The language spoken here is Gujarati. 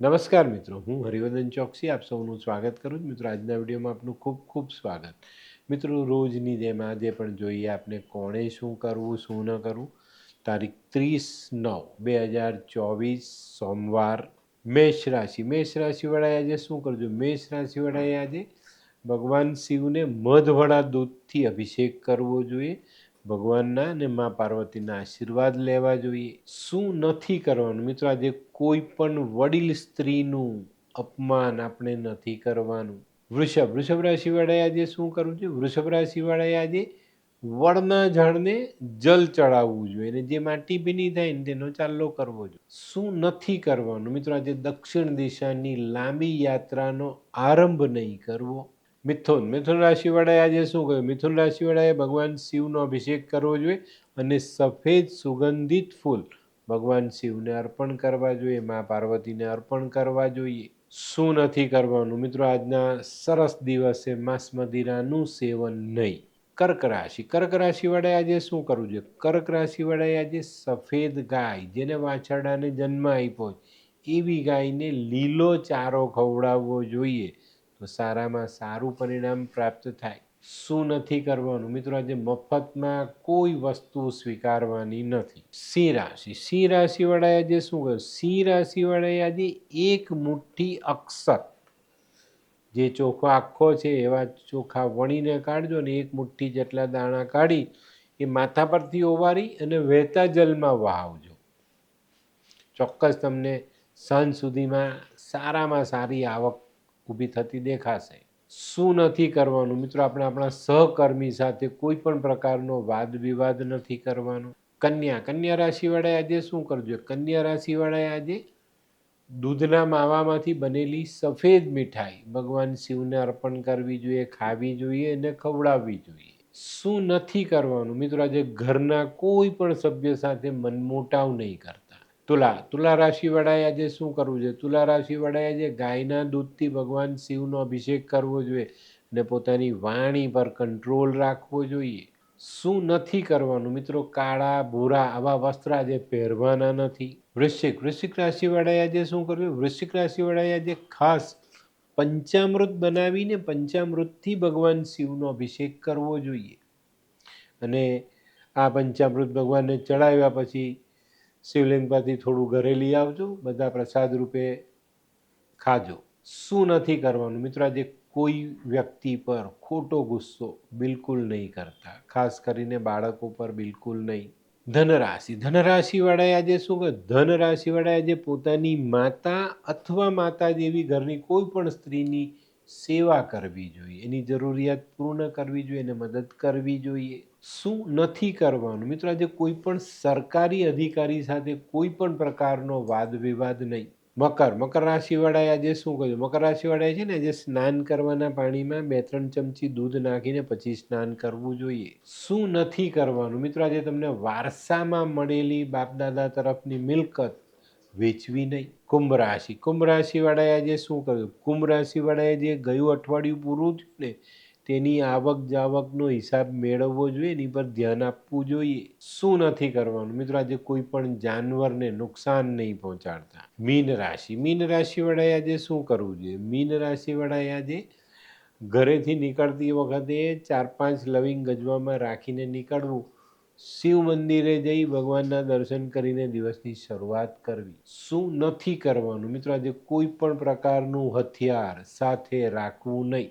નમસ્કાર મિત્રો, હું હરિવર્ધન ચોકસી, આપ સૌનું સ્વાગત કરું છું. મિત્રો, આજના વિડીયોમાં આપનું ખૂબ ખૂબ સ્વાગત. મિત્રો, રોજની જેમ આજે પણ જોઈએ આપણે કોણે શું કરવું, શું ન કરવું? તારીખ ત્રીસ નવ બે હજાર ચોવીસ, સોમવાર, મેષ રાશિ. મેષ રાશિવાળાએ આજે શું કરજો મેષ રાશિવાળાએ આજે ભગવાન શિવને મધવાળા દૂધથી અભિષેક કરવો જોઈએ ભગવાનના અને મા પાર્વતીના આશીર્વાદ લેવા જોઈએ. શું નથી કરવાનું? મિત્રો, આજે કોઈ પણ વડીલ સ્ત્રીનું અપમાન આપણે નથી કરવાનું. વૃષભ વૃષભ રાશિવાળાએ આજે શું કરવું છે વૃષભ રાશિવાળાએ આજે વડના ઝાડને જલ ચડાવવું જોઈએ અને જે માટી ભીની થાય ને તેનો ચાલ્લો કરવો જોઈએ. શું નથી કરવાનું? મિત્રો, આજે દક્ષિણ દિશાની લાંબી યાત્રાનો આરંભ નહીં કરવો. મિથુન. મિથુન રાશિવાળાએ આજે શું કહ્યું? મિથુન રાશિવાળાએ ભગવાન શિવનો અભિષેક કરવો જોઈએ અને સફેદ સુગંધિત ફૂલ ભગવાન શિવને અર્પણ કરવા જોઈએ, મા પાર્વતીને અર્પણ કરવા જોઈએ. શું નથી કરવાનું? મિત્રો, આજના સરસ દિવસે માંસ મદિરાનું સેવન નહીં. કર્ક રાશિ. કર્ક રાશિવાળાએ આજે શું કરવું જોઈએ? કર્ક રાશિવાળાએ આજે સફેદ ગાય, જેને વાછરડાને જન્મ આપ્યો એવી ગાયને લીલો ચારો ખવડાવવો જોઈએ. તો સારામાં સારું પરિણામ પ્રાપ્ત થાય. શું નથી કરવાનું? મિત્રો, આજે મફતમાં કોઈ વસ્તુ સ્વીકારવાની નથી. સિંહ રાશિ. સિંહ રાશિવાળાએ આજે શું કહ્યું સિંહ રાશિવાળાએ આજે એક મુઠ્ઠી અક્ષર. જે ચોખો આખો છે, એવા ચોખા વણીને કાઢજો ને એક મુઠ્ઠી જેટલા દાણા કાઢી, એ માથા પરથી ઓવારી અને વહેતા જલમાં વહાવજો. ચોક્કસ તમને સાંજ સુધીમાં સારામાં સારી આવક ઊભી થતી દેખાશે. શું નથી કરવાનું? મિત્રો, આપણે આપણા સહકર્મી સાથે કોઈ પણ પ્રકારનો વાદ વિવાદ નથી કરવાનો. કન્યા કન્યા રાશિવાળાએ આજે શું કરજો? કન્યા રાશિવાળાએ આજે દૂધના માવામાંથી બનેલી સફેદ મીઠાઈ ભગવાન શિવને અર્પણ કરવી જોઈએ, ખાવી જોઈએ અને ખવડાવવી જોઈએ. શું નથી કરવાનું? મિત્રો, આજે ઘરના કોઈ પણ સભ્ય સાથે મનમોટાવ નહીં કરતા. તુલા તુલા રાશિવાળાએ આજે શું કરવું જોઈએ? તુલા રાશિવાળાએ આજે ગાયના દૂધથી ભગવાન શિવનો અભિષેક કરવો જોઈએ અને પોતાની વાણી પર કંટ્રોલ રાખવો જોઈએ. શું નથી કરવાનું? મિત્રો, કાળા, ભૂરા, આવા વસ્ત્ર આજે પહેરવાના નથી. વૃશ્ચિક વૃશ્ચિક રાશિવાળાએ આજે શું કરવું વૃશ્ચિક રાશિવાળાએ આજે ખાસ પંચામૃત બનાવીને પંચામૃતથી ભગવાન શિવનો અભિષેક કરવો જોઈએ. અને આ પંચામૃત ભગવાનને ચડાવ્યા પછી શિવલિંગ પરથી થોડું ઘરે લઈ આવજો, બધા પ્રસાદ રૂપે ખાજો. શું નથી કરવાનું? મિત્રો, આજે કોઈ વ્યક્તિ પર ખોટો ગુસ્સો બિલકુલ નહીં કરતા. ખાસ કરીને બાળકો પર બિલકુલ નહીં. ધનરાશિ. ધનરાશિવાળાએ આજે શું કહે ધનરાશિવાળાએ આજે પોતાની માતા અથવા માતા જેવી ઘરની કોઈ પણ સ્ત્રીની સેવા કરવી જોઈએ. એની જરૂરિયાત પૂર્ણ કરવી જોઈએ, એને મદદ કરવી જોઈએ. શું નથી કરવાનું? મિત્રો, આજે કોઈ પણ સરકારી અધિકારી સાથે કોઈ પણ પ્રકારનો વાદ વિવાદ નહીં. મકર. મકર રાશિવાળાએ આજે શું કહ્યું મકર રાશિવાળાએ છે ને, આજે સ્નાન કરવાના પાણીમાં બે ત્રણ ચમચી દૂધ નાખીને પછી સ્નાન કરવું જોઈએ. શું નથી કરવાનું? મિત્રો, આજે તમને વારસામાં મળેલી બાપદાદા તરફની મિલકત વેચવી નહીં. કુંભ રાશિ. કુંભ રાશિવાળાએ આજે શું કર્યું? કુંભ રાશિવાળાએ જે ગયું અઠવાડિયું પૂરું થયું ને તેની આવક જાવકનો હિસાબ મેળવવો જોઈએ, એની પર ધ્યાન આપવું જોઈએ. શું નથી કરવાનું? મિત્રો, આજે કોઈ પણ જાનવરને નુકસાન નહીં પહોંચાડતા. મીન રાશિ. મીન રાશિવાળાએ આજે શું કરવું જોઈએ? મીન રાશિવાળાએ આજે ઘરેથી નીકળતી વખતે ચાર પાંચ લવિંગ ગજવામાં રાખીને નીકળવું. શિવ મંદિરે જઈ ભગવાનના દર્શન કરીને દિવસની શરૂઆત કરવી. શું નથી કરવાનું? મિત્રો, આજે કોઈ પણ પ્રકારનું હથિયાર સાથે રાખવું નહીં.